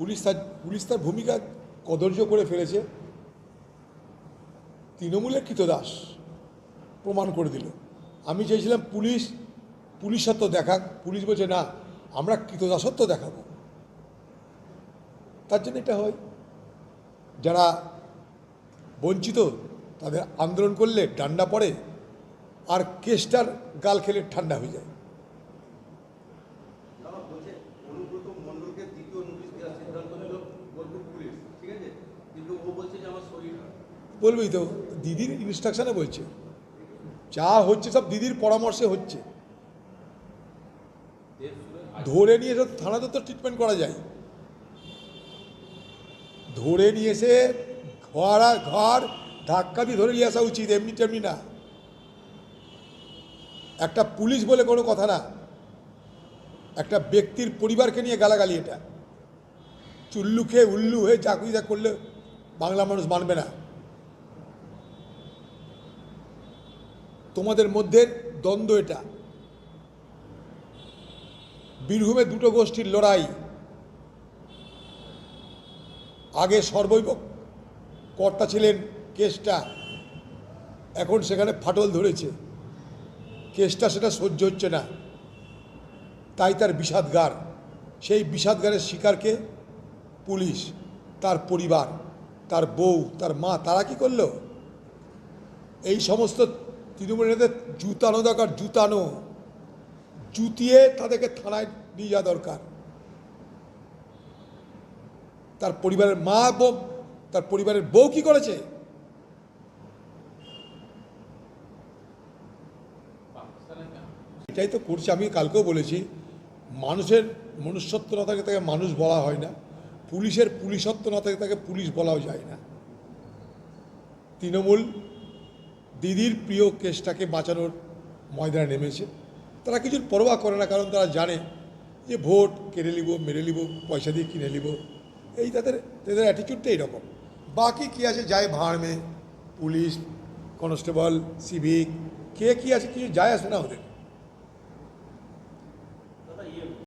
Police তার police তার ভূমিকা কদর্য করে ফেলেছে। তৃণমূলের কৃতদাস প্রমাণ করে দিল। আমি চেয়েছিলাম পুলিশ পুলিশত্ব দেখাক। পুলিশ বলছে, না, আমরা কৃতদাসত্ব দেখাবো। তার জন্য এটা হয়। যারা বঞ্চিত, তাদের আন্দোলন করলে ডান্ডা পড়ে আর কেসটার গাল খেলে ঠান্ডা হয়ে যায়। বলবি তো, দিদির ইনস্ট্রাকশনে বলছে। যা হচ্ছে সব দিদির পরামর্শে হচ্ছে। ধরে নিয়ে এসে থানাতে তো ট্রিটমেন্ট করা যায়। ধরে নিয়ে এসে ঘর ঘর ধাক্কা দিয়ে ধরে নিয়ে আসা উচিত, এমনি তেমনি না। একটা পুলিশ বলে কোনো কথা না। একটা ব্যক্তির পরিবারকে নিয়ে গালাগালি এটা। চুল্লু খেয়ে উল্লু হয়ে চাকুরি করলে বাংলা মানুষ মানবে না। তোমাদের মধ্যে দ্বন্দ্ব এটা। বীরভূমে দুটো গোষ্ঠীর লড়াই। আগে সর্বৈব কর্তা ছিলেন কেসটা এখন সেখানে ফাটল ধরেছে। কেসটা সেটা সহ্য হচ্ছে না। তাই তার বিষাদগার। সেই বিষাদগারের শিকারকে পুলিশ, তার পরিবার, তার বউ, তার মা, তারা কি করল? এই সমস্ত তৃণমূল নেতাদের জুতানো দরকার, জুতানো। জুতিয়ে তাদেরকে থানায় নিয়ে যাওয়া দরকার। তার পরিবারের মা তার পরিবারের বউ কি করেছে? এটাই তো করছে, আমি কালকেও বলেছি, মানুষের মনুষ্যত্ব না থাকে তাকে মানুষ বলা হয় না। পুলিশের পুলিশত্ব না থাকে তাকে পুলিশ বলাও যায় না। তৃণমূল দিদির প্রিয় কেসটাকে বাঁচানোর ময়দানে নেমেছে। তারা কিছুর পরোয়া করে না, কারণ তারা জানে যে ভোট কেড়ে নিব, মেরে নিব, পয়সা দিয়ে কিনে নিব। এই তাদের তাদের অ্যাটিটিউডটা এইরকম বাকি কী আছে? যায় ভাঁড় মে পুলিশ, কনস্টেবল, সিভিক, কে কী আছে? কিছু যায় আসে না ওদের।